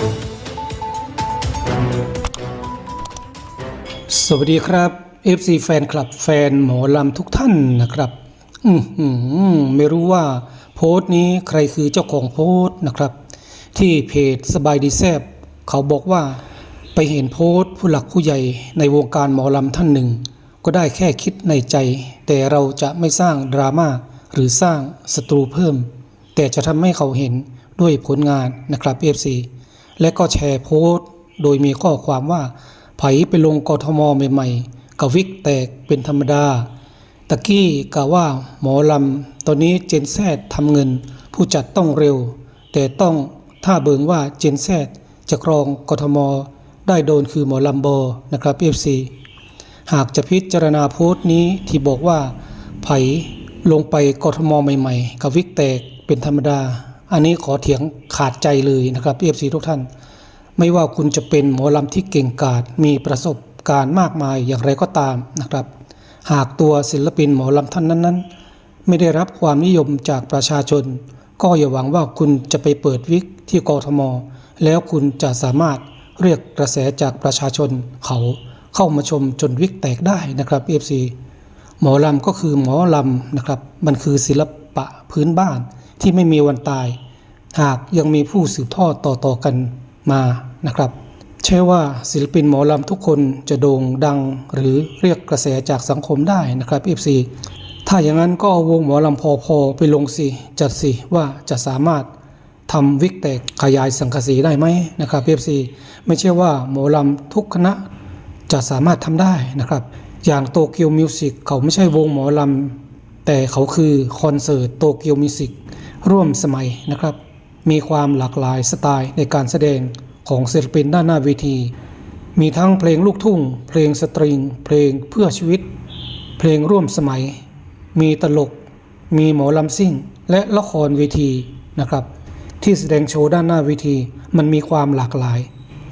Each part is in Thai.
สวัสดีครับ FC แฟนคลับแฟนหมอลำทุกท่านนะครับ อืไม่รู้ว่าโพสต์นี้ใครคือเจ้าของโพสต์นะครับ ที่เพจสบายดีแซบเขาบอกว่าไปเห็นโพสต์ผู้หลักผู้ใหญ่ในวงการหมอลำท่านหนึ่ง ก็ได้แค่คิดในใจ แต่เราจะไม่สร้างดราม่าหรือสร้างศัตรูเพิ่ม แต่จะทำให้เขาเห็นด้วยผลงานนะครับ FC และก็แชร์โพสต์ โดยมีข้อความว่า ไผไปลงกทมใหม่ๆกับวิกแตกเป็นธรรมดา ตะกี้กะว่าหมอลำ ตอนนี้เจนแซดทำเงิน ผู้จัดต้องเร็ว แต่ต้องถ้าเบิงว่าเจนแซดจะครองกทม ได้โดนคือหมอลำโบนะครับ FC หากจะพิจารณาโพสต์นี้ที่บอกว่า ไผลงไปกทมใหม่ ๆ กับวิกแตกเป็นธรรมดา อันนี้ขอเถียงขาดใจเลยนะครับ FC ทุกท่าน ไม่ว่าคุณจะเป็นหมอลำที่เก่งกาจมีประสบการณ์มากมายอย่างไรก็ตามนะครับ หากตัวศิลปินหมอลำท่านนั้น ๆ ไม่ได้รับความนิยมจากประชาชน ก็อย่าหวังว่าคุณจะไปเปิดวิกที่กรทม แล้วคุณจะสามารถเรียกกระแสจากประชาชนเขาเข้ามาชมจนวิกแตกได้นะครับ FC หมอลำก็คือหมอลำนะครับ มันคือศิลปะพื้นบ้าน ที่ไม่มีวันตาย หากยังมีผู้สืบทอดต่อๆกันมานะครับใช่ว่าศิลปินหมอลำทุกคนจะโด่งดังหรือเรียกกระแสจากสังคมได้นะครับ FC ถ้าอย่างนั้นก็วงหมอลำพอพอไปลงสิ จัดสิว่าจะสามารถทำวิกแตกขยายสังกสีได้ไหมนะครับ FC ไม่ใช่ว่าหมอลำทุกคณะจะสามารถทำได้นะครับ อย่างโตเกียวมิวสิกเขาไม่ใช่วงหมอลำแต่เขาคือคอนเสิร์ตโตเกียวมิวสิก ร่วมสมัยนะครับ มีความหลากหลายสไตล์ในการแสดงของศิลปินด้านหน้าเวที มีทั้งเพลงลูกทุ่ง เพลงสตริง เพลงเพื่อชีวิต เพลงร่วมสมัย มีตลก มีหมอลำซิ่ง และละครเวทีนะครับ ที่แสดงโชว์ด้านหน้าเวที มันมีความหลากหลาย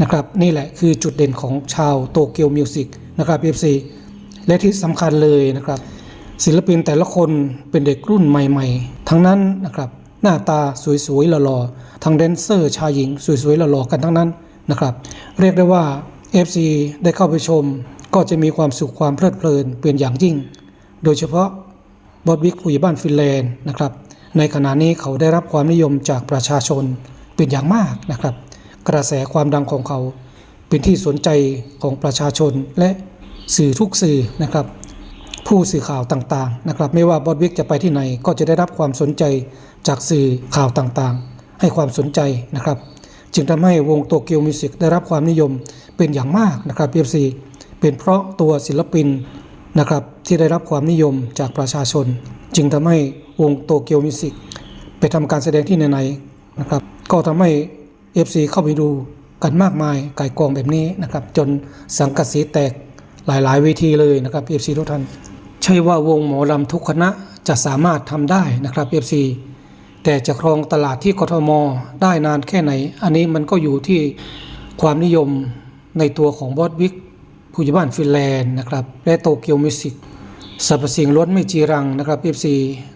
นะครับ นี่แหละคือจุดเด่นของชาวโตเกียวมิวสิกนะครับ FC และที่สำคัญเลยนะครับ ศิลปินแต่ละคนเป็นเด็กรุ่นใหม่ๆ ทั้งนั้นนะครับ หน้าตาสวยๆหล่อๆทั้งแดนเซอร์ชายหญิงสวยๆหล่อๆกันทั้งนั้นนะครับ เรียกได้ว่า FC ได้เข้าไปชม ก็จะมีความสุขความเพลิดเพลินเป็นอย่างยิ่ง โดยเฉพาะบอดวิกผู้ใหญ่บ้านฟินแลนด์นะครับ ในขณะนี้เขาได้รับความนิยมจากประชาชนเป็นอย่างมากนะครับ กระแสความดังของเขา เป็นที่สนใจของประชาชนและสื่อทุกสื่อนะครับ ผู้สื่อข่าวต่างๆนะครับ ไม่ว่าบอดวิกจะไปที่ไหนก็จะได้รับความสนใจจากสื่อข่าวต่างๆ ให้ความสนใจนะครับ จึงทำให้วงโตเกียวมิวสิกได้รับความนิยมเป็นอย่างมากนะครับ PFC เป็นเพราะตัวศิลปินนะครับที่ได้รับความนิยมจากประชาชน จึงทำให้วงโตเกียวมิวสิกไปทำการแสดงที่ไหนๆนะครับ ก็ทำให้ FC เข้าไปดูกันมากมายไก่กองแบบนี้นะครับ จนสังกะสีแตกหลายๆเวทีเลยนะครับ FC ทุกท่าน ใช่ว่าวงหมอลำทุกคณะจะสามารถทำได้นะครับ FC แต่จะครองตลาดที่กทมได้นานแค่ไหน อันนี้มันก็อยู่ที่ความนิยมในตัวของบอสวิกผู้ใหญ่บ้านฟินแลนด์นะครับ และโตเกียวมิวสิกสรรพสิ่งล้วนไม่จีรังนะครับ FC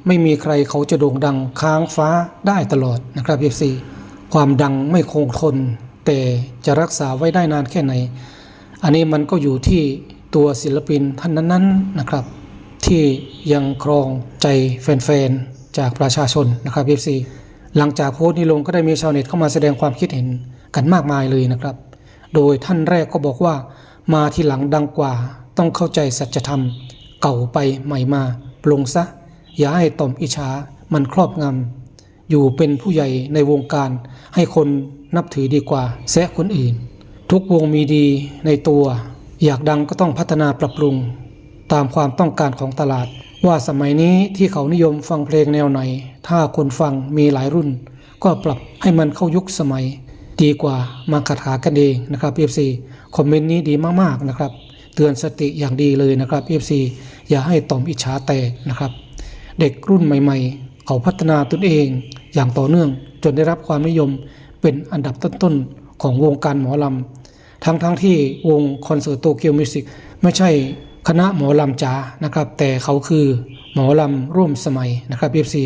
ไม่มีใครเขาจะโด่งดังค้างฟ้าได้ตลอดนะครับ FC ความดังไม่คงทน แต่จะรักษาไว้ได้นานแค่ไหน อันนี้มันก็อยู่ที่ตัวศิลปินท่านนั้นๆนะครับ ที่ยังครองใจแฟนๆ จากประชาชนนะครับ FC หลังจากโพสต์นี้ลงก็ได้มีชาวเน็ตเข้ามาแสดงความคิดเห็นกันมากมายเลยนะครับ โดยท่านแรกก็บอกว่ามาทีหลังดังกว่า ต้องเข้าใจสัจธรรม เก่าไปใหม่มาปลงซะ อย่าให้ต่อมอิจฉามันครอบงำอยู่เป็นผู้ใหญ่ในวงการ ให้คนนับถือดีกว่าแซะคนอื่น ทุกวงมีดีในตัว อยากดังก็ต้องพัฒนาปรับปรุง ตามความต้องการของตลาด ว่าสมัยนี้ที่เขานิยมฟังเพลงแนวไหน ถ้าคนฟังมีหลายรุ่น ก็ปรับให้มันเข้ายุคสมัย ดีกว่ามาขัดขากันเองนะครับ FC คอมเมนต์นี้ดีมากๆนะครับ เตือนสติอย่างดีเลยนะครับ FC อย่าให้ต่อมอิจฉาแตกนะครับ เด็กรุ่นใหม่ ๆ เขาพัฒนาตนเอง อย่างต่อเนื่องจนได้รับความนิยมเป็นอันดับต้นๆของวงการหมอลำทั้งๆทที่วงคอนเสิร์ตโตเกียวมิวสิกไม่ใช่ คณะหมอลำจ๋านะครับ แต่เขาคือหมอลำร่วมสมัยนะครับ FC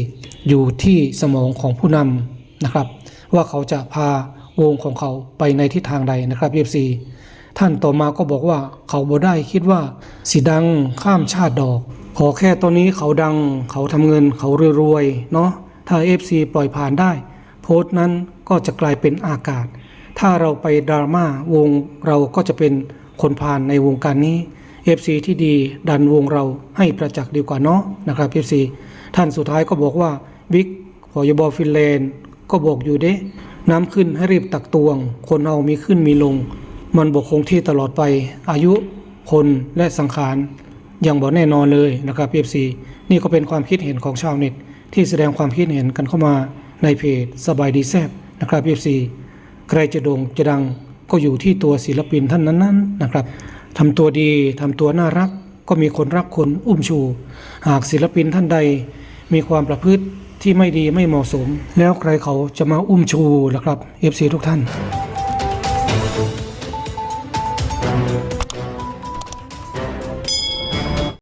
อยู่ที่สมองของผู้นำนะครับ ว่าเขาจะพาวงของเขาไปในทิศทางใดนะครับ FC ท่านต่อมาก็บอกว่าเขาบ่ได้คิดว่าสิดังข้ามชาติดอก ขอแค่ตอนนี้เขาดังเขาทำเงินเขารวยๆเนาะถ้า FC ปล่อยผ่านได้ โพสต์นั้นก็จะกลายเป็นอากาศ ถ้าเราไปดราม่าวงเราก็จะเป็นคนผ่านในวงการนี้ FC ที่ดีดันวงเราให้ประจักษ์ดีกว่าเนาะนะครับ FC ท่านสุดท้ายก็บอกว่าบิ๊กพอยบอฟินแลนด์ก็บอกอยู่เด้ น้ำขึ้นให้รีบตักตวง คนเอามีขึ้นมีลง มันบกคงที่ตลอดไป อายุคนและสังขารยังบอกแน่นอนเลยนะครับ FC นี่ก็เป็นความคิดเห็นของชาวเน็ต ที่แสดงความคิดเห็นกันเข้ามาในเพจสบายดีแซบนะครับ FC ใครจะโด่งจะดังก็อยู่ที่ตัวศิลปินท่านนั้นๆนะครับ ทำตัวดีทำตัวน่ารัก ก็มีคนรักคนอุ้มชู หากศิลปินท่านใดมีความประพฤติที่ไม่ดีไม่เหมาะสม แล้วใครเขาจะมาอุ้มชูล่ะครับเอฟซีทุกท่าน